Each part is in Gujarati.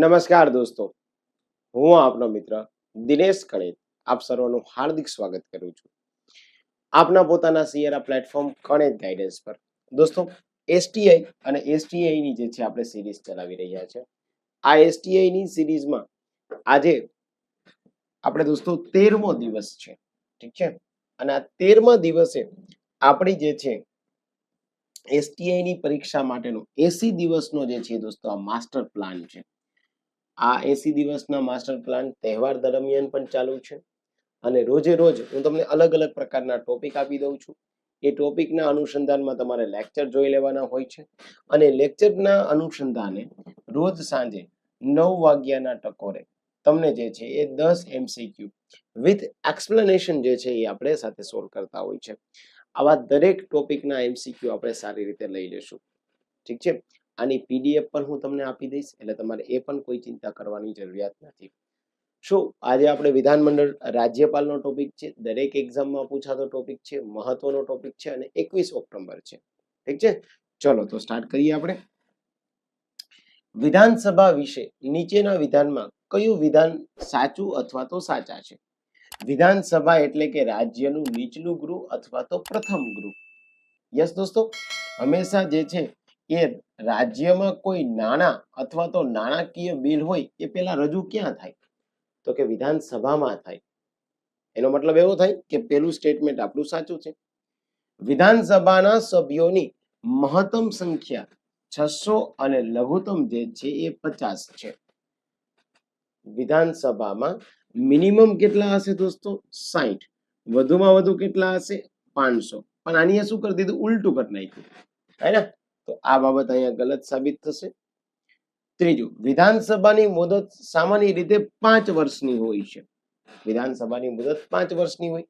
નમસ્કાર દોસ્તો. હું આપનો મિત્ર દિનેશ કણેત. આપ સર્વનું હાર્દિક સ્વાગત કરું છું. આપના પોતાના સિયરા પ્લેટફોર્મ કણેત ગાઈડન્સ પર. દોસ્તો એસટીઆઈ અને એસટીઆઈની જે છે આપણે સિરીઝ ચલાવી રહ્યા છે. આ એસટીઆઈની સિરીઝમાં આજે આપણે દોસ્તો તેરમો દિવસ છે. ઠીક છે? અને આ તેરમા દિવસે આપણી જે છે એસટીઆઈની પરીક્ષા માટેનો એસી દિવસનો જે છે દોસ્તો આ માસ્ટર પ્લાન છે. આ એસી દિવસના માસ્ટર પ્લાન તહેવાર દરમિયાન પણ ચાલુ છે. અને રોજે રોજ હું તમને અલગ અલગ પ્રકારના ટોપિક આપી દઉં છું. એ ટોપિકના અનુસંધાનમાં તમારે લેક્ચર જોઈ લેવાના હોય છે. અને લેક્ચરના અનુસંધાને રોજ સાંજે નવ વાગ્યાના ટકોરે તમને જે છે એ દસ એમસીક્યુ વિથ એક્સપ્લેનેશન જે છે એ આપણે સાથે સોલ્વ કરતા હોય છે. આવા દરેક ટોપિકના એમસીક્યુ આપણે સારી રીતે લઈ લેશું. ઠીક છે? આની પીડીએફ પણ હું તમને આપી દઈશ, એટલે તમારે એ પણ કોઈ ચિંતા કરવાની જરૂરિયાત નથી. શું આજે આપણે વિધાનમંડળ, રાજ્યપાલનો ટોપિક છે, દરેક એક્ઝામમાં પૂછાતો ટોપિક છે, મહત્વનો ટોપિક છે અને એકવીસ ઓક્ટોબર છે. ઠીક છે? ચલો, તો સ્ટાર્ટ કરીએ આપણે. વિધાનસભા વિશે, નીચેના વિધાનમાં કયું વિધાન સાચું અથવા તો સાચા છે? વિધાનસભા એટલે કે રાજ્યનું નીચલું ગૃહ અથવા તો પ્રથમ ગૃહ. યસ દોસ્તો? હંમેશા જે છે એ રાજ્યમાં કોઈ નાણાં અથવા તો નાણાકીય બિલ હોય એ પેલા રજૂ ક્યાં થાય? તો કે વિધાનસભામાં થાય. એનો મતલબ એવો થાય કે પેલું સ્ટેટમેન્ટ આપણું સાચું છે. વિધાનસભાના સભ્યોની મહત્તમ સંખ્યા છસો અને લઘુત્તમ જે છે એ પચાસ છે. વિધાનસભામાં મિનિમમ કેટલા હશે દોસ્તો? સાહીઠ વધુમાં વધુ કેટલા હશે? પાંચસો. પણ આની શું કરી દીધું? ઉલટું કરી નાખ્યું. હે ને? તો આ બાબત અહીંયા ગલત સાબિત થશે. ત્રીજું, વિધાનસભાની મુદત સામાન્ય રીતે પાંચ વર્ષની હોય છે. વિધાનસભાની મુદત પાંચ વર્ષની હોય.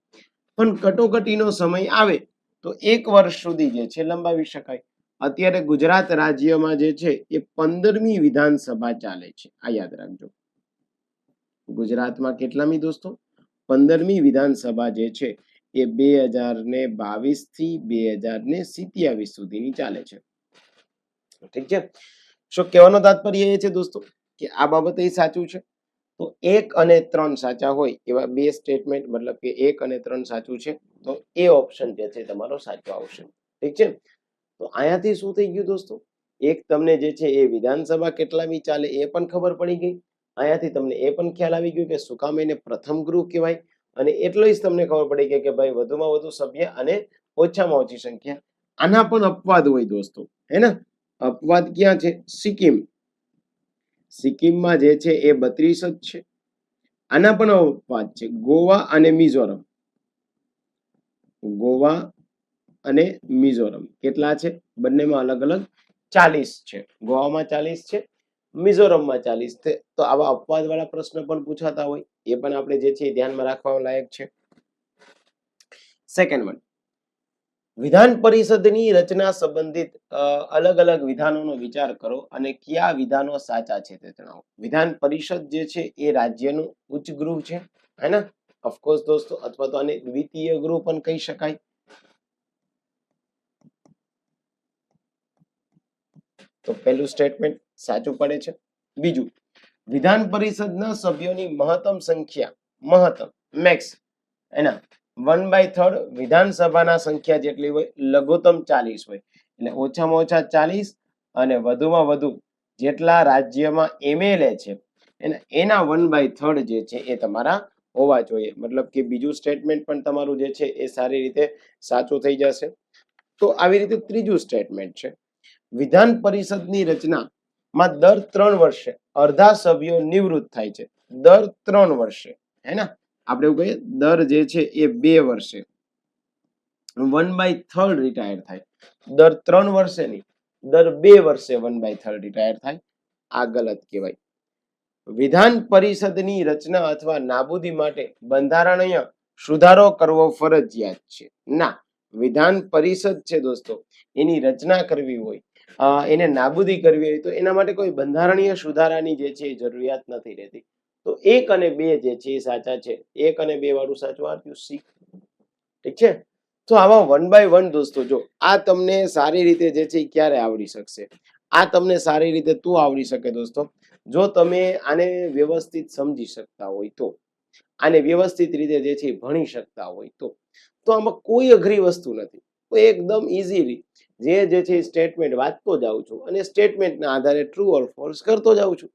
પણ કટોકટીનો સમય આવે તો એક વર્ષ સુધી જે છે લંબાવી શકાય. અત્યારે ગુજરાત રાજ્યમાં જે છે એ પંદરમી વિધાનસભા ચાલે છે. આ યાદ રાખજો. ગુજરાતમાં કેટલામી દોસ્તો? પંદરમી વિધાનસભા જે છે એ બે હજાર ને બાવીસથી બે હજાર ને સિત્યાવીસ સુધીની ચાલે છે. ઠીક છે? શું કહેવાનો તાત્પર્ય એ છે દોસ્તો કે આ બાબતે સાચું છે? તો એક અને ત્રણ સાચા હોય એવા બે સ્ટેટમેન્ટ મતલબ કે એક અને ત્રણ સાચું છે, તો એ ઓપ્શન જે છે તમારો સાચો આવશે. ઠીક છે? તો અહીંયાથી શું થઈ ગયું દોસ્તો? એક તમને જે છે એ વિધાનસભા કેટલામી ચાલે એ પણ ખબર પડી ગઈ. અહીંયાથી તમને એ પણ ખ્યાલ આવી ગયો કે શું કામ એને પ્રથમ ગૃહ કહેવાય? અને એટલો જ તમને ખબર પડી ગઈ કે ભાઈ વધુમાં વધુ સભ્ય અને ઓછામાં ઓછી સંખ્યા. આના પણ અપવાદ હોય દોસ્તો. હે ને? અપવાદ ક્યાં છે? સિક્કિમ. સિક્કિમમાં જે છે એ બત્રીસ જ છે. આના પણ અપવાદ છે. ગોવા અને મિઝોરમ. ગોવા અને મિઝોરમ. કેટલા છે? બંનેમાં અલગ અલગ ચાલીસ છે. ગોવામાં ચાલીસ છે, મિઝોરમમાં ચાલીસ છે. તો આવા અપવાદ વાળા પ્રશ્ન પણ પૂછાતા હોય. એ પણ આપણે જે છે ધ્યાનમાં રાખવા લાયક છે. સેકન્ડ વન વિધાન પરિષદની રચના સંબંધિત અલગ અલગ વિધાનોનો વિચાર કરો અને કયા વિધાનો સાચા છે તે જણાવો. વિધાન પરિષદ જે છે એ રાજ્યનું ઉચ્ચ ગૃહ છે હે ને ઓફકોર્સ દોસ્તો, અથવા તો આને દ્વિતીય ગૃહ પણ કહી શકાય. તો પહેલું સ્ટેટમેન્ટ સાચું પડે છે. બીજું, વિધાન પરિષદના સભ્યોની મહત્તમ સંખ્યા, મહત્તમ મેક્સ એના વન બાય થર્ડ વિધાનસભાના સંખ્યા જેટલી હોય, લઘુત્તમ ચાલીસ હોય. એટલે ઓછામાં ઓછા ચાલીસ અને વધુમાં વધુ જેટલા રાજ્યમાં એમએલએ છે. એના એના વન બાય થર્ડ જે છે એ તમારા હોવા જોઈએ. મતલબ કે બીજું સ્ટેટમેન્ટ પણ તમારું જે છે એ સારી રીતે સાચું થઈ જશે. તો આવી રીતે ત્રીજું સ્ટેટમેન્ટ છે. વિધાન પરિષદની રચનામાં દર ત્રણ વર્ષે અડધા સભ્યો નિવૃત્ત થાય છે. દર ત્રણ વર્ષે. હે ને? આપણે એવું કહીએ, દર જે છે એ બે વર્ષે. વન બાય થર્ડ રિટાયર થાય. દર ત્રણ વર્ષે નહીં, દર બે વર્ષે વન બાય થર્ડ રિટાયર થાય. આ ગલત કહેવાય. વિધાન પરિષદની રચના અથવા નાબૂદી માટે બંધારણીય સુધારો કરવો ફરજિયાત છે. ના, વિધાન પરિષદ છે દોસ્તો, એની રચના કરવી હોય એને નાબૂદી કરવી હોય તો એના માટે કોઈ બંધારણીય સુધારાની જે છે એ જરૂરિયાત નથી રહેતી. તો એક અને બે જે છે એ સાચા છે. એક અને બે વાળું સાચું આપ્યું સી ઠીક છે? તો આવા વન બાય વન દોસ્તો જો, આ તમને સારી રીતે જે છે એ ક્યારે આવડી શકશે? આ તમને સારી રીતે તું આવડી શકે દોસ્તો. જો તમે આને વ્યવસ્થિત સમજી શકતા હોય તો, આને વ્યવસ્થિત રીતે જે છે ભણી શકતા હોય તો તો આમાં કોઈ અઘરી વસ્તુ નથી. તો એકદમ ઇઝીલી જે જે છે સ્ટેટમેન્ટ વાંચતો જાઉં છું અને સ્ટેટમેન્ટના આધારે ટ્રુ ઓર ફોલ્સ કરતો જાઉં છું.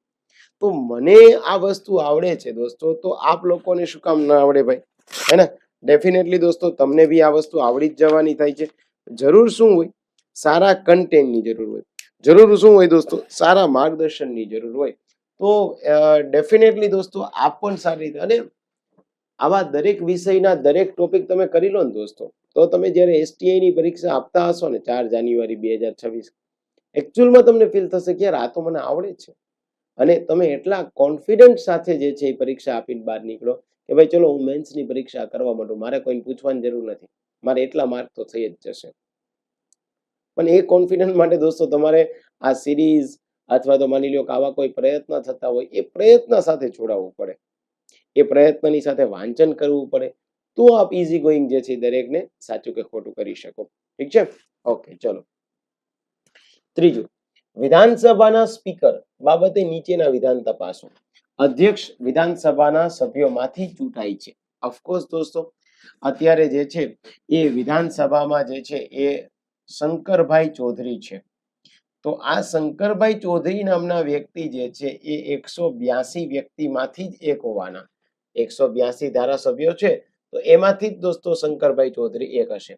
તો મને આ વસ્તુ આવડે છે દોસ્તો. તો આપ લોકોને શું કામ ના આવડે ભાઈ? હે ને? ડેફિનેટલી દોસ્તો, તમને બી આ વસ્તુ આવડી જ જવાની થાય છે. જરૂર શું હોય? સારા કન્ટેન્ટની જરૂર હોય. જરૂર શું હોય દોસ્તો? સારા માર્ગદર્શનની જરૂર હોય. તો ડેફિનેટલી દોસ્તો, આપ પણ સારી રીતે, અને આવા દરેક વિષયના દરેક ટોપિક તમે કરી લો ને દોસ્તો, તો તમે જ્યારે એસટીઆઈની પરીક્ષા આપતા હશો ને ચાર જાન્યુઆરી બે હજાર છવ્વીસ એકચ્યુઅલમાં તમને ફીલ થશે કે યાર આ તો મને આવડે છે. અને તમે એટલા કોન્ફિડન્ટ સાથે જે છે એ પરીક્ષા આપીને બહાર નીકળો કે ભાઈ ચલો હું મેન્સની પરીક્ષા કરવા માંડું, મારે કોઈને પૂછવાની જરૂર નથી. મારે એટલા માર્ક તો થઈ જ જશે. પણ એ કોન્ફિડન્સ માટે દોસ્તો તમારે આ સિરીઝ અથવા તો માની લો કે આવા કોઈ પ્રયત્ન થતા હોય, એ પ્રયત્ન સાથે જોડાવવું પડે. એ પ્રયત્નની સાથે વાંચન કરવું પડે. તો આપ ઇઝી ગોઈંગ જે છે દરેકને સાચું કે ખોટું કરી શકો. ઠીક છે? ઓકે ચલો. ત્રીજું. વિધાનસભાના સ્પીકર બાબતે નીચેના વિધાન તપાસો. અધ્યક્ષ વિધાનસભાના સભ્યોમાંથી ચૂંટાય છે. ઓફકોર્સ દોસ્તો, અત્યારે જે છે એ વિધાનસભામાં જે છે એ શંકરભાઈ ચૌધરી છે. તો આ શંકરભાઈ ચૌધરી નામના વ્યક્તિ જે છે એ એકસો બ્યાસી વ્યક્તિમાંથી જ એક હોવાના. એકસો બ્યાસી ધારાસભ્યો છે. તો એમાંથી જ દોસ્તો શંકરભાઈ ચૌધરી એક હશે.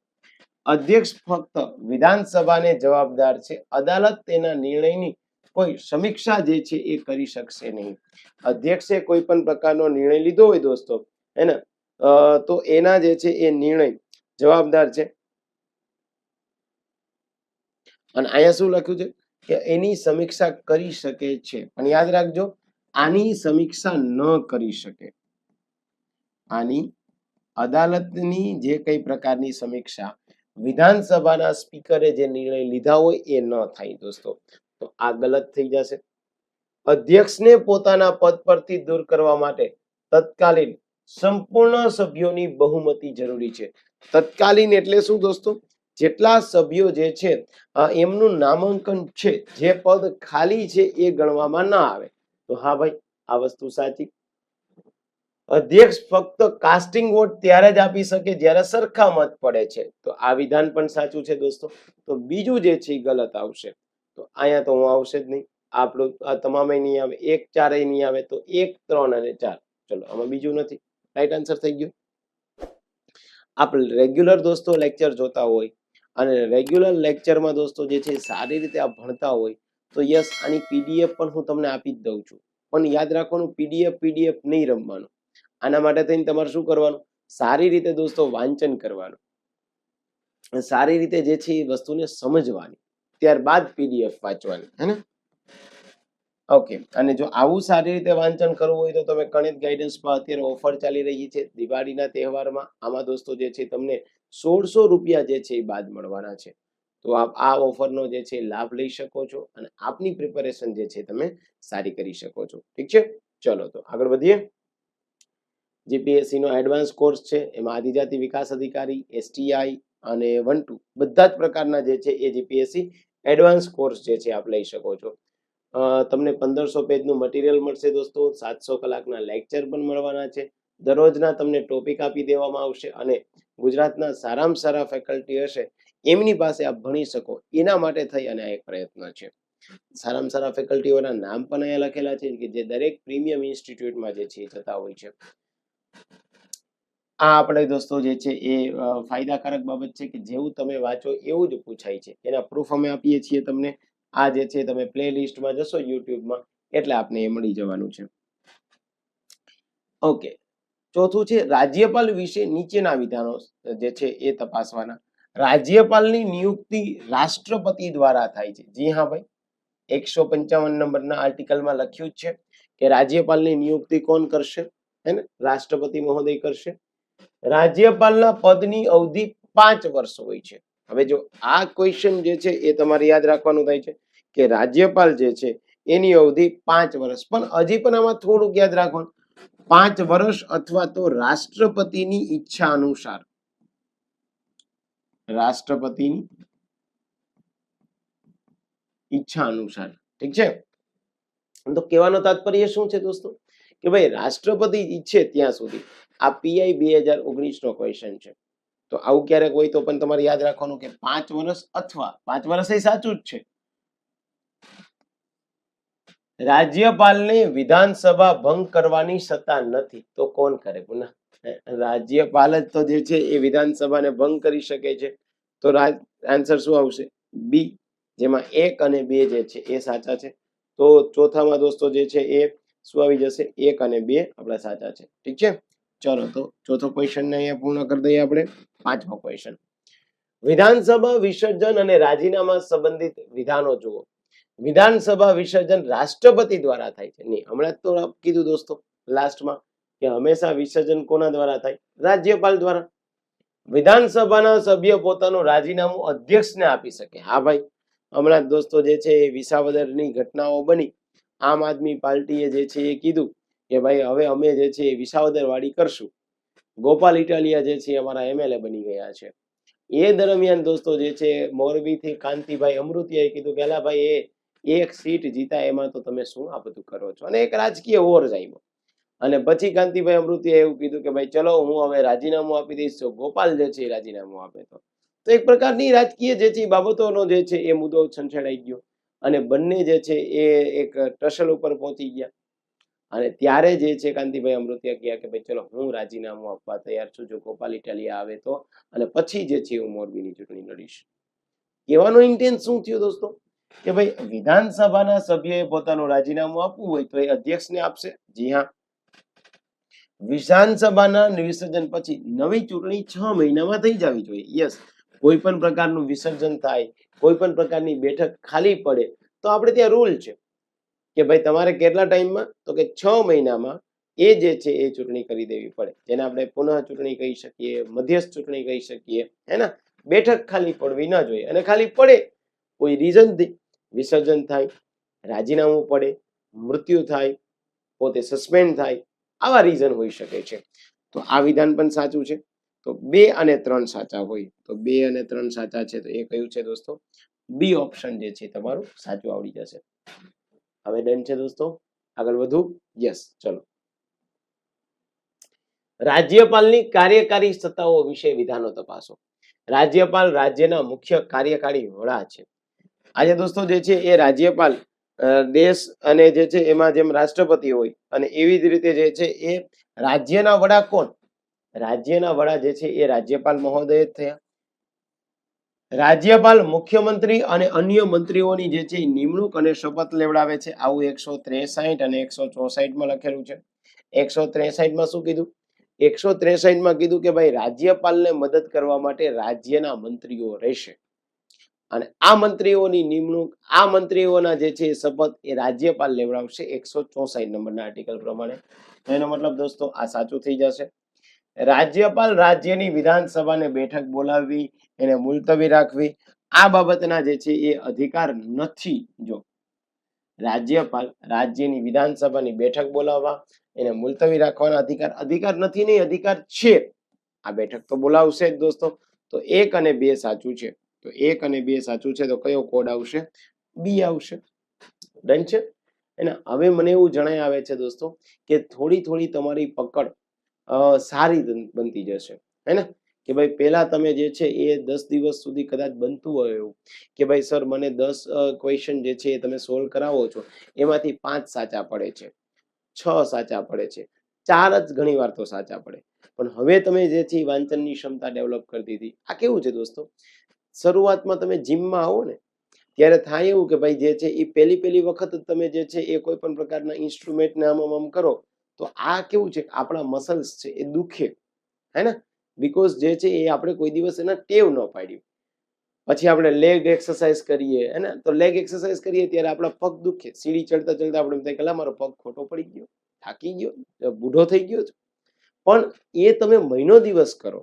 અધ્યક્ષ ફક્ત વિધાનસભાને જવાબદાર છે. અદાલત તેના નિર્ણયની કોઈ સમીક્ષા જે છે એ કરી શકશે નહીં. અધ્યક્ષે કોઈ પણ પ્રકારનો નિર્ણય લીધો હોય દોસ્તો, હે ને? તો એના જે છે એ નિર્ણય જવાબદાર છે. અને અહીંયા શું લખ્યું છે? કે એની સમીક્ષા કરી શકે છે. પણ યાદ રાખજો, આની સમીક્ષા ન કરી શકે. આની અદાલતની જે કઈ પ્રકારની સમીક્ષા વિધાનસભાના સ્પીકરે જે નિર્ણય લીધા હોય એ ન થાય, દોસ્તો. તો આ ગલત થઈ જશે. અધ્યક્ષને પોતાના પદ પરથી દૂર કરવા માટે તત્કાલીન સંપૂર્ણ સભ્યોની બહુમતી જરૂરી છે. તત્કાલીન એટલે શું, દોસ્તો? જેટલા સભ્યો જે છે એમનું નામાંકન છે, જે પદ ખાલી છે એ ગણવામાં ના આવે. તો હા ભાઈ, આ વસ્તુ સાચી. અધ્યક્ષ ફક્ત કાસ્ટિંગ વોટ ત્યારે જ આપી શકે જ્યારે સરખા મત પડે છે. તો આ વિધાન પણ સાચું છે દોસ્તો. તો બીજું જે છે ગલત આવશે. તો અહીંયા તો હું આવશે જ નહીં. આપણું આ તમામે નહીં આવે, એક ચારેય નહીં આવે, તો એક, ત્રણ અને ચાર. ચલો, આમાં બીજું નથી. રાઈટ આન્સર થઈ ગયો? આપણે રેગ્યુલર દોસ્તો લેક્ચર જોતા હોય અને રેગ્યુલર લેક્ચરમાં દોસ્તો જે છે સારી રીતે આપ ભણતા હોય, તો યસ, આની પીડીએફ પણ હું તમને આપી જ દઉં છું. પણ યાદ રાખવાનું પીડીએફ પીડીએફ નહીં રમવાનું. આના માટે થઈને તમારે શું કરવાનું? સારી રીતે દોસ્તો વાંચન કરવાનું. સારી રીતે જે છે એ વસ્તુને સમજવાની. ત્યારબાદ પીડીએફ વાંચવાની. હે ને? ઓકે. અને જો આવું સારી રીતે વાંચન કરવું હોય તો તમે ગણિત ગાઈડન્સમાં અત્યારે ઓફર ચાલી રહી છે. દિવાળીના તહેવારમાં આમાં દોસ્તો જે છે તમને સોળસો રૂપિયા જે છે એ બાદ મળવાના છે. તો આપ આ ઓફરનો જે છે લાભ લઈ શકો છો અને આપની પ્રિપેરેશન જે છે તમે સારી કરી શકો છો. ઠીક છે? ચલો તો આગળ વધીએ. જીપીએસસી નો એડવાન્સ કોર્સ છે, એમાં આદિજાતિ વિકાસ અધિકારી એસટીઆઈ અને વન ટુ બધા જ પ્રકારના જે છે એ જીપીએસસી એડવાન્સ કોર્સ જે છે આપ લઈ શકો છો. તમને પંદરસો પેજનું મટીરિયલ મળશે દોસ્તો, સાતસો કલાકના લેક્ચર પણ મળવાના છે. દરરોજના તમને ટોપિક આપી દેવામાં આવશે અને ગુજરાતના સારામાં સારા ફેકલ્ટી હશે, એમની પાસે આપ ભણી શકો, એના માટે થઈ અને આ એક પ્રયત્ન છે. સારામાં સારા ફેકલ્ટીઓના નામ પણ અહીંયા લખેલા છે કે જે દરેક પ્રીમિયમ ઇન્સ્ટિટ્યૂટમાં જે છે જતા હોય છે. આ આપણે દોસ્તો જે છે એ ફાયદાકારક બાબત છે કે જેવું તમે વાંચો એવું જ પૂછાય છે. એના પ્રૂફ અમે આપીએ છીએ તમને. આ જે છે તમે પ્લે લિસ્ટમાં જશો યુટ્યુબમાં, એટલે આપને એ મળી જવાનું છે. ઓકે ચોથું છે રાજ્યપાલ વિશે નીચેના વિધાનો જે છે એ તપાસવાના. રાજ્યપાલની નિયુક્તિ રાષ્ટ્રપતિ દ્વારા થાય છે. જી હા ભાઈ. એકસો પંચાવન નંબરના આર્ટિકલમાં લખ્યું જ છે કે રાજ્યપાલની નિયુક્તિ કોણ કરશે? હે ને? રાષ્ટ્રપતિ મહોદય કરશે. રાજ્યપાલના પદની અવધિ પાંચ વર્ષ હોય છે. હવે જો આ ક્વેશ્ચન જે છે એ તમારે યાદ રાખવાનું થાય છે કે રાજ્યપાલ જે છે એની અવધિ પાંચ વર્ષ. પણ હજી પણ આમાં થોડુંક યાદ રાખવાનું. પાંચ વર્ષ અથવા તો રાષ્ટ્રપતિની ઈચ્છા અનુસાર. રાષ્ટ્રપતિની ઈચ્છા અનુસાર. ઠીક છે? તો કહેવાનો તાત્પર્ય શું છે દોસ્તો? કે ભાઈ રાષ્ટ્રપતિ ઈચ્છે ત્યાં સુધી. આ પીઆઈ બે હજાર ઓગણીસ નો ક્વેશ્ચન છે. તો આવું ક્યારેક હોય તો પણ તમારે યાદ રાખવાનું કે પાંચ વર્ષ અથવા પાંચ વર્ષ એ સાચું જ છે. રાજ્યપાલને વિધાનસભા ભંગ કરવાની સત્તા નથી, તો કોણ કરે પુનઃ? રાજ્યપાલ જ તો જે છે એ વિધાનસભાને ભંગ કરી શકે છે. તો આન્સર શું આવશે? બી જેમાં એક અને બે જે છે એ સાચા છે. તો ચોથામાં દોસ્તો જે છે એ શું આવી જશે? એક અને બે આપણા સાચા છે. ઠીક છે? ચલો તો ચોથો ક્વેશ્ચન અહીંયા પૂર્ણ કરી દઈએ આપણે. પાંચમો ક્વેશ્ચન વિધાનસભા વિસર્જન અને રાજીનામા સંબંધિત વિધાનો જુઓ. વિધાનસભા વિસર્જન રાષ્ટ્રપતિ દ્વારા થાય છે. નહીં, હમણાં તો કીધું દોસ્તો, લાસ્ટમાં, કે હંમેશા વિસર્જન કોના દ્વારા થાય? રાજ્યપાલ દ્વારા. વિધાનસભાના સભ્ય પોતાનું રાજીનામું અધ્યક્ષને આપી શકે. હા ભાઈ, હમણાં દોસ્તો જે છે એ વિસાવદરની ઘટનાઓ બની. આમ આદમી પાર્ટીએ જે છે એ કીધું કે ભાઈ, હવે અમે જે છે એ વિસાવદર વાળી કરશું. ગોપાલ ઇટાલિયા જે છે અમારા એમએલએ બની ગયા છે. એ દરમિયાન દોસ્તો જે છે મોરબીથી કાંતિભાઈ અમૃતિયાએ કીધું કે, અલા ભાઈ, એ એક સીટ જીતા એમાં તો તમે શું આ બધું કરો છો? અને એક રાજકીય ઓર જામ્યો અને પછી કાંતિભાઈ અમૃતિયાએ એવું કીધું કે, ભાઈ, ચલો, હું હવે રાજીનામું આપી દઈશ. તો ગોપાલ જે છે એ રાજીનામું આપે તો. એક પ્રકારની રાજકીય જે છે બાબતોનો જે છે એ મુદ્દો છંછેડાઈ ગયો. અને બંને જે છે એ એક ટસલ ઉપર પહોંચી ગયા. અને ત્યારે જે છે કાંતિભાઈ અમૃતિયા ગયા કે ભાઈ ચલો હું રાજીનામું આપવા તૈયાર છું, જો ગોપાલ ઇટાલિયા આવે તો. અને પછી જે છે હું મોરબીની ચૂંટણી લડીશ. કહેવાનો ઇન્ટેન્સ શું થયો દોસ્તો? કે ભાઈ વિધાનસભાના સભ્યએ પોતાનું રાજીનામું આપવું હોય તો એ અધ્યક્ષને આપશે. જી હા. વિધાનસભાના વિસર્જન પછી નવી ચૂંટણી છ મહિનામાં થઈ જવી જોઈએ. યસ કોઈ પણ પ્રકારનું વિસર્જન થાય, કોઈ પણ પ્રકારની બેઠક ખાલી પડે, તો આપણે ત્યાં રૂલ છે કે ભાઈ તમારે કેટલા ટાઈમમાં? તો કે છ મહિનામાં એ જે છે એ ચૂંટણી કરી દેવી પડે, જેને આપણે પુનઃ ચૂંટણી કહી શકીએ, મધ્યસ્થ ચૂંટણી કહી શકીએ, હે ને? બેઠક ખાલી પડવી ન જોઈએ અને ખાલી પડે કોઈ રીઝનથી વિસર્જન થાય, રાજીનામું પડે, મૃત્યુ થાય, પોતે સસ્પેન્ડ થાય, આવા રીઝન હોઈ શકે છે. તો આ વિધાન પણ સાચું છે. તો બે અને ત્રણ સાચા હોય, તો બે અને ત્રણ સાચા છે તો એ કયું છે દોસ્તો? બી ઓપ્શન જે છે તમારું સાચું આવડી જશે. હવે ડન છે દોસ્તો? આગળ વધુ? યસ ચલો. રાજ્યપાલની કાર્યકારી સત્તાઓ વિશે વિધાનો તપાસો. રાજ્યપાલ રાજ્યના મુખ્ય કાર્યકારી વડા છે. આજે દોસ્તો જે છે એ રાજ્યપાલ દેશ અને જે છે એમાં જેમ રાષ્ટ્રપતિ હોય અને એવી જ રીતે જે છે એ રાજ્યના વડા કોણ? રાજ્યના વડા જે છે એ રાજ્યપાલ મહોદય થયા. રાજ્યપાલ, મુખ્યમંત્રી અને અન્ય મંત્રીઓની જે છે નિમણૂક અને શપથ લેવડાવે છે. આવું એકસો ત્રેસાઠ અને એકસો ચોસાઠમાં લખેલું છે. એકસો ત્રેસાઠમાં શું કીધું? એકસો ત્રેસાઠમાં કીધું કે ભાઈ રાજ્યપાલને મદદ કરવા માટે રાજ્યના મંત્રીઓ રહેશે. અને આ મંત્રીઓની નિમણૂક, આ મંત્રીઓના જે છે શપથ એ રાજ્યપાલ લેવડાવશે. એકસો ચોસાઠ નંબરના આર્ટિકલ પ્રમાણે. એનો મતલબ દોસ્તો આ સાચું થઈ જશે. રાજ્યપાલ રાજ્યની વિધાનસભાને બેઠક બોલાવવી, એને મુલતવી રાખવી, આ બાબતના જે છે એ અધિકાર નથી જો. રાજ્યપાલ રાજ્યની વિધાનસભાની બેઠક બોલાવવા, એને મુલતવી રાખવાના અધિકાર અધિકાર નથી નહીં, અધિકાર છે. આ બેઠક તો બોલાવશે જ દોસ્તો. તો એક અને બે સાચું છે. તો એક અને બે સાચું છે તો કયો કોડ આવશે? બી આવશે. ડન છે? અને હવે મને એવું જણાય આવે છે દોસ્તો કે થોડી થોડી તમારી પકડ સારી બનતી જશે. હે ને કે ભાઈ પહેલા તમે જે છે એ દસ દિવસ સુધી કદાચ બનતું હોય એવું. કે ભાઈ, સર, મને દસ ક્વેશ્ચન જે છે એ તમે સોલ્વ કરાવો છો. એમાંથી પાંચ સાચા પડે છે. છ સાચા પડે છે. ચાર જ ઘણી વાર તો સાચા પડે. પણ હવે તમે જે છે વાંચનની ક્ષમતા ડેવલપ કરી દીધી. આ કેવું છે દોસ્તો? શરૂઆતમાં તમે જીમમાં આવો ને, ત્યારે થાય એવું કે ભાઈ જે છે એ પહેલી પહેલી વખત તમે જે છે એ કોઈ પણ પ્રકારના ઇન્સ્ટ્રુમેન્ટને આમ આમ કરો તો આ કેવું છે આપણા મસલ્સ છે એ દુખે હે ને બીકોઝ જે છે એ આપણે કોઈ દિવસ એના ટેવ ન પાડ્યું. પછી આપણે લેગ એક્સરસાઇઝ કરીએ હે ને તો લેગ એક્સરસાઇઝ કરીએ ત્યારે આપણા પગ દુખે. સીડી ચડતા ચડતા આપણે એમ થાય કે મારો પગ ખોટો પડી ગયો, થાકી ગયો બૂઢો થઈ ગયો છે. પણ એ તમે મહિનો દિવસ કરો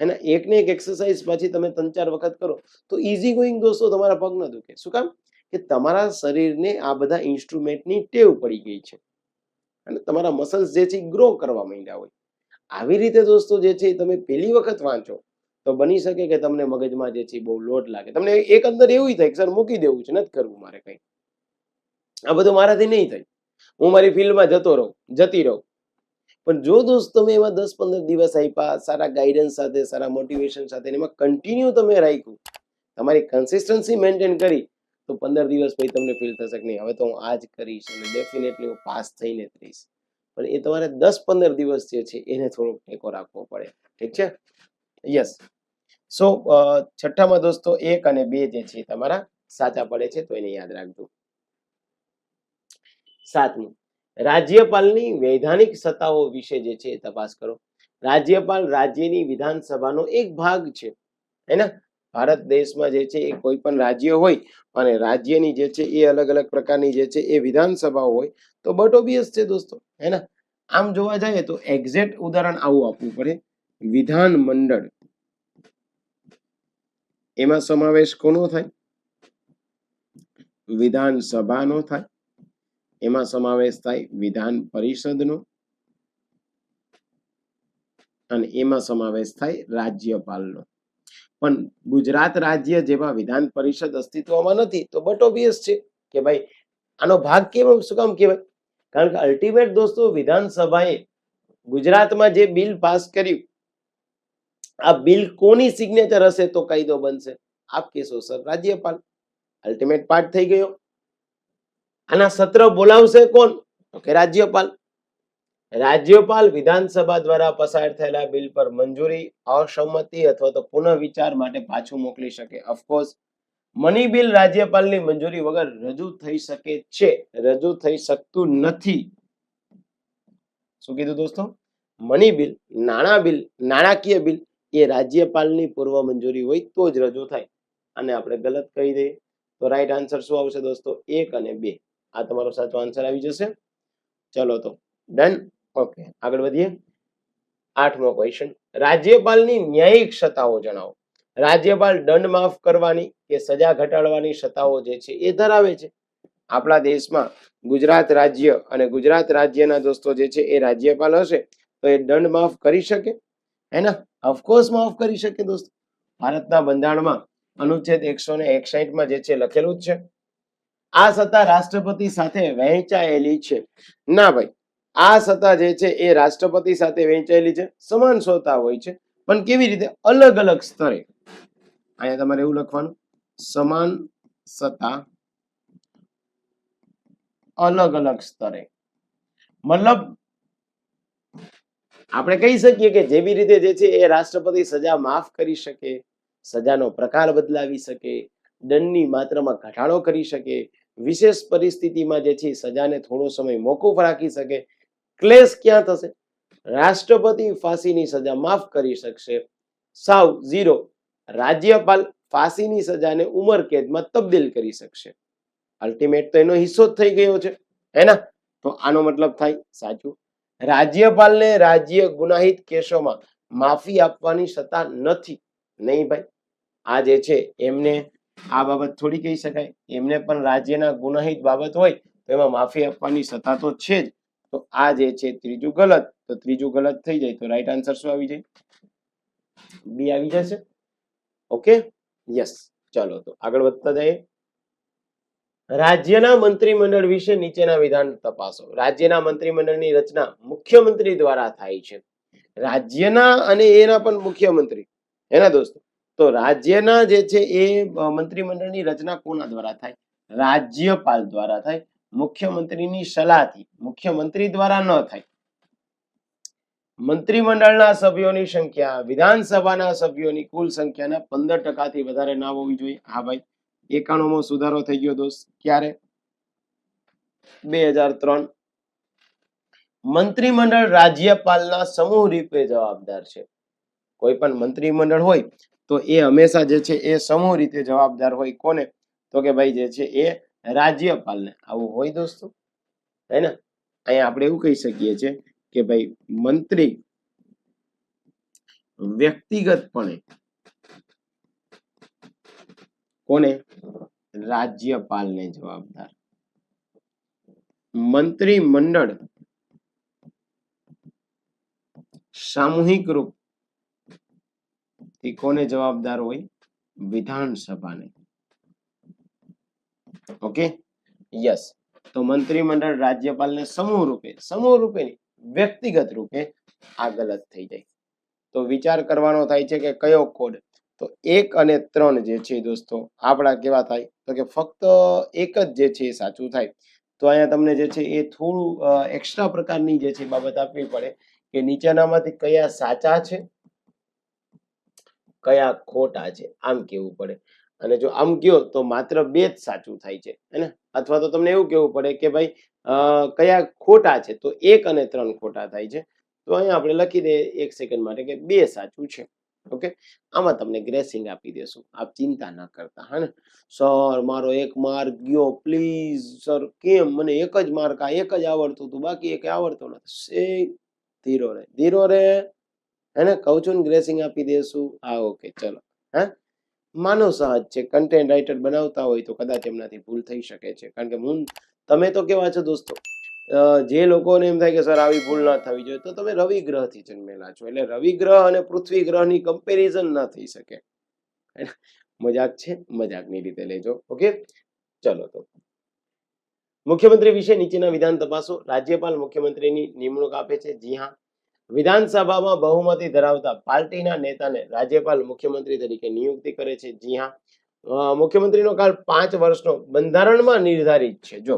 હે ને એકને એક એક્સરસાઇઝ પછી તમે ત્રણ ચાર વખત કરો, તો ઇઝી ગોઈંગ દોસ્તો તમારા પગ ન દુખે. શું કામ? કે તમારા શરીરને આ બધા ઇન્સ્ટ્રુમેન્ટની ટેવ પડી ગઈ છે. અને તમારા મસલ્સ જે છે ગ્રો કરવા માંડ્યા હોય. આવી રીતે દોસ્તો જે છે તમે પહેલી વખત વાંચો, તો બની શકે કે તમને મગજમાં જે છે બહુ લોડ લાગે. તમને એક અંદર એવું થાય સર, મૂકી દેવું છે, નથી કરવું મારે કંઈ. આ બધું મારાથી નહીં થાય. હું મારી ફિલ્ડમાં જતો રહું, જતી રહું. પણ જો દોસ્ત તમે એમાં દસ પંદર દિવસ આપ્યા સારા ગાઈડન્સ સાથે, સારા મોટિવેશન સાથે એમાં કન્ટિન્યુ તમે રાખ્યું, તમારી કન્સિસ્ટન્સી મેન્ટેન કરી તો પંદર દિવસ પછી તમને ફીલ થશે કે નહીં, હવે તો હું આ કરીશ અને ડેફિનેટલી હું પાસ થઈને જ રહીશ. પણ એ તમારે દસ પંદર દિવસ જે છે એને થોડોક ટેકો રાખવો પડે. ઠીક છે? યસ સો છઠ્ઠામાં દોસ્તો એક અને બે જે છે તમારા સાચા પડે છે, તો એને યાદ રાખજો. સાતમું. રાજ્યપાલની વૈધાનિક સત્તાઓ વિશે જે છે તપાસ કરો. રાજ્યપાલ રાજ્યની વિધાનસભાનો એક ભાગ છે. હે ભારત દેશમાં જે છે એ કોઈ પણ રાજ્ય હોય અને રાજ્યની જે છે એ અલગ અલગ પ્રકારની જે છે એ વિધાનસભાઓ હોય તો બટ ઓબિયસ છે દોસ્તો, હે ને? આમ જોવા જઈએ તો એક્ઝેક્ટ ઉદાહરણ આવું આપવું પડે. વિધાન મંડળ. એમાં સમાવેશ કોનો થાય? વિધાનસભાનો થાય. એમાં સમાવેશ થાય વિધાન પરિષદનો. અને એમાં સમાવેશ થાય રાજ્યપાલનો. પણ ગુજરાત રાજ્ય જેમાં વિધાન પરિષદ અસ્તિત્વમાં નથી, તો બટ ઓબિયસ છે કે ભાઈ, આનો ભાગ કેમ શું કામ કહેવાય? કારણ કે અલ્ટિમેટ દોસ્તો, વિધાનસભાએ ગુજરાતમાં જે બિલ પાસ કર્યું, આ બિલ કોની સિગ્નેચર હશે તો કાયદો બનશે. આપ કેશો સર, રાજ્યપાલ. અલ્ટિમેટ પાર્ટ થઈ ગયો. આના સત્ર બોલાવશે કોણ? તો કે રાજ્યપાલ. રાજ્યપાલ વિધાનસભા દ્વારા પસાર થયેલા બિલ પર મંજૂરી, અસંમતિ અથવા તો પુનઃ માટે પાછું મોકલી શકે. ઓફકોર્સ મની બિલ રાજ્યપાલની મંજૂરી વગર રજૂ થઈ શકે છે. રજૂ થઈ શકતું નથી. શું કીધું દોસ્તો? મની બિલ નાણાં બિલ નાણાકીય બિલ એ રાજ્યપાલની પૂર્વ મંજૂરી હોય તો જ રજૂ થાય. અને આપણે ગલત કહી દઈએ તો રાઈટ આન્સર શું આવશે દોસ્તો? એક અને બે. આ તમારો સાચો આન્સર આવી જશે. ચલો તો ડન ઓકે આગળ વધીએ. આઠમો ક્વેશ્ચન રાજ્યપાલની ન્યાયિક સત્તાઓ જણાવો. રાજ્યપાલ દંડ માફ કરવાની કે સજા ઘટાડવાની સત્તાઓ જે છે એ ધરાવે છે. આપણા દેશમાં ગુજરાત રાજ્ય અને ગુજરાત રાજ્યના દોસ્તો જે છે એ રાજ્યપાલ હશે તો એ દંડ માફ કરી શકે? હે ને ઓફકોર્સ માફ કરી શકે દોસ્તો. ભારતના બંધારણમાં અનુચ્છેદ એકસો ને એકસાઠમાં જે છે લખેલું જ છે. આ સત્તા રાષ્ટ્રપતિ સાથે વહેંચાયેલી છે. ના ભાઈ આ સત્તા જે છે એ રાષ્ટ્રપતિ સાથે વહેંચાયેલી છે, સમાન સત્તા હોય છે, પણ કેવી રીતે? અલગ અલગ સ્તરે. અહીંયા તમારે એવું લખવાનું, સમાન સત્તા અલગ અલગ સ્તરે. મતલબ, આપણે કહી શકીએ કે જેવી રીતે જે છે એ રાષ્ટ્રપતિ સજા માફ કરી શકે, સજાનો પ્રકાર બદલાવી શકે, દંડની માત્રામાં ઘટાડો કરી શકે, વિશેષ પરિસ્થિતિમાં જે છે સજાને થોડો સમય મોકૂફ રાખી શકે ક્લેશ ક્યાં થશે? રાષ્ટ્રપતિ ફાંસીની સજા માફ કરી શકશે. સાવ ઝીરો. રાજ્યપાલ ફાંસીની સજાને ઉમર કેદમાં તબદીલ કરી શકશે. અલ્ટિમેટ તો એનો હિસ્સો જ થઈ ગયો છે. હે ના? તો આનો મતલબ થાય સાચું. રાજ્યપાલને રાજ્ય ગુનાહિત કેસોમાં માફી આપવાની સત્તા નથી. નહીં ભાઈ. આ જે છે, એમને આ બાબત થોડી કહી શકાય. એમને પણ રાજ્યના ગુનાહિત બાબત હોય તો એમાં માફી આપવાની સત્તા તો છે જ. તો આ જે છે ત્રીજું ગલત, તો ત્રીજું ગલત થઈ જાય તો રાઈટ આન્સર શું આવી જાય? બી આવી જશે. ઓકે યસ ચાલો તો આગળ વધતા જઈએ. રાજ્યના મંત્રીમંડળ વિશે નીચેના વિધાન તપાસો. રાજ્યના મંત્રીમંડળની રચના મુખ્યમંત્રી દ્વારા થાય છે. રાજ્યના અને એના પણ મુખ્યમંત્રી. એના દોસ્તો? તો રાજ્યના જે છે એ મંત્રીમંડળની રચના કોના દ્વારા થાય? રાજ્યપાલ દ્વારા થાય. મુખ્યમંત્રીની સલાહથી, મુખ્યમંત્રી દ્વારા ન થાય. મંત્રીમંડળના સભ્યોની સંખ્યા, વિધાનસભાના સભ્યોની કુલ સંખ્યાના પંદર ટકાથી વધારે ના હોવી જોઈએ. હા ભાઈ, એકાણુંમો સુધારો થઈ ગયો દોસ્ત. ક્યારે? બે હજાર ત્રણ. મંત્રીમંડળ રાજ્યપાલના સમૂહ રૂપે જવાબદાર છે. કોઈ પણ મંત્રીમંડળ હોય, તો એ હંમેશા જે છે એ સમૂહ રીતે જવાબદાર હોય. કોને? તો કે ભાઈ જે છે એ રાજ્યપાલને. આવું હોય દોસ્તો. હે ને? અહીંયા આપણે એવું કહી શકીએ છીએ કે ભાઈ મંત્રી વ્યક્તિગતપણે કોને? રાજ્યપાલને જવાબદાર. મંત્રી મંડળ સામૂહિક રૂપથી કોને જવાબદાર હોય? વિધાનસભાને. ઓકે યસ તો મંત્રીમંડળ રાજ્યપાલને સમૂહ રૂપે સમૂહ રૂપે વ્યક્તિગત રૂપે આ ગલત થઈ જાય. તો વિચાર કરવાનો થાય છે કે કયો કોડ? તો એક અને ત્રણ જે છે દોસ્તો, આપણા કેવા થાય? તો કે ફક્ત એક જ જે છે એ સાચું થાય. તો અહીંયા તમને જે છે એ થોડું એક્સ્ટ્રા પ્રકારની જે છે બાબત આપવી પડે કે નીચેનામાંથી કયા સાચા છે, કયા ખોટા છે, આમ કેવું પડે. અને જો આમ કયો તો માત્ર બે જ સાચું થાય છે, હે ને? અથવા તો તમને એવું કેવું પડે કે ભાઈ કયા ખોટા છે, તો એક અને ત્રણ ખોટા થાય છે. તો અહીંયા આપણે લખી દઈએ એક સેકન્ડ માટે કે બે સાચું છે. ઓકે? આમાં તમને ગ્રેસિંગ આપી દેશું. આપ ચિંતા ના કરતા, હા ને? સર મારો એક માર્ક ગયો પ્લીઝ સર કેમ? મને એક જ માર્ક, આ એક જ આવડતું હતું, બાકી એક આવડતો નથી સે ધીરો રે ધીરો રે, હે ને? કહું છું ને ગ્રેસિંગ આપી દેશું. આ ઓકે ચલો, હા? માનવ સહજ છે કન્ટેન્ટ રાઇટર બનાવતા હોય તો કદાચ એમનાથી ભૂલ થઈ શકે છે. કારણ કે હું, તમે તો કેવા છો દોસ્તો? જે લોકોને એમ થાય કે, સર, આવી ભૂલ ના થવી જોઈએ, તો તમે રવિ ગ્રહથી જન્મેલા છો. એટલે રવિ ગ્રહ અને પૃથ્વી ગ્રહની કમ્પેરિઝન ના થઈ શકે. મજાક છે? મજાકની રીતે લેજો. ઓકે? ચલો તો. મુખ્યમંત્રી વિશે નીચેના વિધાન તપાસો. રાજ્યપાલ મુખ્યમંત્રીની નિમણૂક આપે છે. જી હા. વિધાનસભામાં બહુમતી ધરાવતા પાર્ટીના નેતાને રાજ્યપાલ મુખ્યમંત્રી તરીકે નિયુક્તિ કરે છે. જી હા. મુખ્યમંત્રીનો કાળ પાંચ વર્ષનો બંધારણમાં નિર્ધારિત છે. જો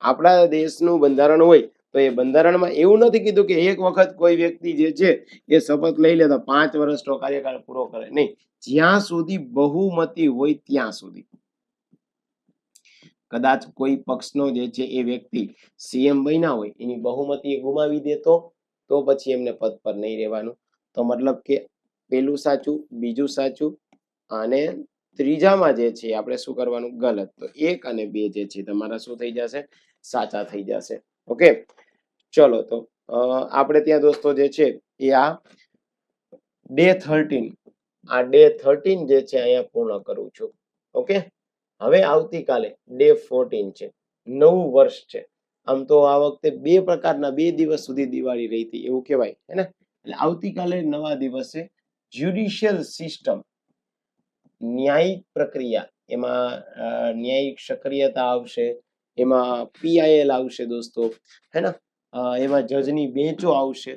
આપણા દેશનું બંધારણ હોય તો એ બંધારણમાં એવું નથી કીધું કે એક વખત કોઈ વ્યક્તિ જે છે એ શપથ લઈ લે તો પાંચ વર્ષનો કાર્યકાળ પૂરો કરે. નહીં. જ્યાં સુધી બહુમતી હોય ત્યાં સુધી. કદાચ કોઈ પક્ષનો જે છે એ વ્યક્તિ સીએમ બન્યા હોય એની બહુમતી ગુમાવી દે તો પછી એમને પદ પર નહીં રહેવાનું. તો મતલબ કે પેલું સાચું, બીજું સાચું અને ત્રીજામાં જે છે, આપણે શું કરવાનું? ગલત. તો એક અને બે જે છે, તમારા શું થઈ જશે? સાચા થઈ જશે. ઓકે? ચલો તો આપણે ત્યાં દોસ્તો જે છે, એ આ ડે થર્ટીન. આ ડે થર્ટીન જે છે, અહીંયા પૂર્ણ કરું છું. ઓકે? હવે આવતીકાલે ડે ફોર્ટીન છે. નવું વર્ષ છે. આમ તો આ વખતે બે પ્રકારના બે દિવસ સુધી દિવાળી રહી હતી, એવું કહેવાય, હે ને? એટલે આવતીકાલે નવા દિવસે જ્યુડિશિયલ સિસ્ટમ ન્યાયિક પ્રક્રિયા, એમાં ન્યાયિક સક્રિયતા આવશે, એમાં પીઆઈએલ આવશે દોસ્તો, હે ને? એમાં જજની બેંચો આવશે,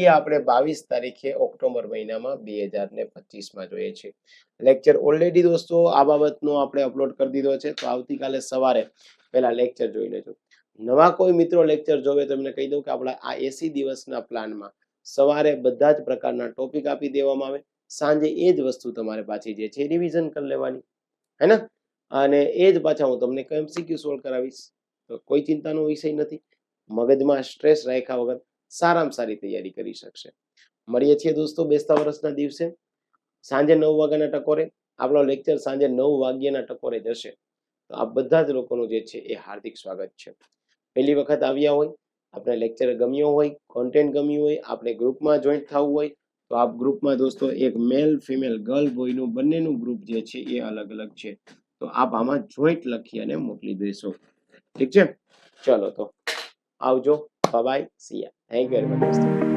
એ આપણે બાવીસ તારીખે ઓક્ટોબર મહિનામાં બે હજાર ને પચીસમાં જોઈએ છીએ લેક્ચર ઓલરેડી દોસ્તો આ બાબતનો આપણે અપલોડ કરી દીધો છે, તો આવતીકાલે સવારે પહેલા લેક્ચર જોઈ લેજો નવા કોઈ મિત્રો લેક્ચર જોવે તો એમને કહી દઉં કે આપણા આ એસી દિવસના પ્લાનમાં સવારે બધા જ પ્રકારના ટોપિક આપી દેવામાં આવે. સાંજે એ જ વસ્તુ તમારે પાછી જે છે રિવિઝન કરી લેવાની. હે ને? અને એ જ પાછા હું તમને એમસીક્યુ સોલ્વ કરાવીશ. તો કોઈ ચિંતાનો વિષય નથી. મગજમાં સ્ટ્રેસ રાખ્યા વગર સારામાં સારી તૈયારી કરી શકશે. મળીએ છીએ દોસ્તો બેસતા વર્ષના દિવસે. સાંજે નવ વાગ્યાના ટકોરે. આપણો લેક્ચર સાંજે નવ વાગ્યાના ટકોરે જશે. તો આ બધા જ લોકોનું જે છે એ હાર્દિક સ્વાગત છે. પહેલી વખત આવ્યા હોય, આપણે લેક્ચર ગમ્યો હોય કોન્ટેન્ટ ગમ્યું હોય, આપણે ગ્રુપમાં જોઈન્ટ થવું હોય, તો આપ ગ્રુપમાં દોસ્તો એક મેલ ફિમેલ ગર્લ બોયનું બંનેનું ગ્રુપ જે છે એ અલગ અલગ છે. તો આપ આમાં જોઈન્ટ લખી અને મોકલી દેશો. ઠીક છે? ચલો તો, આવજો. Bye see ya thank you very much દોસ્તો.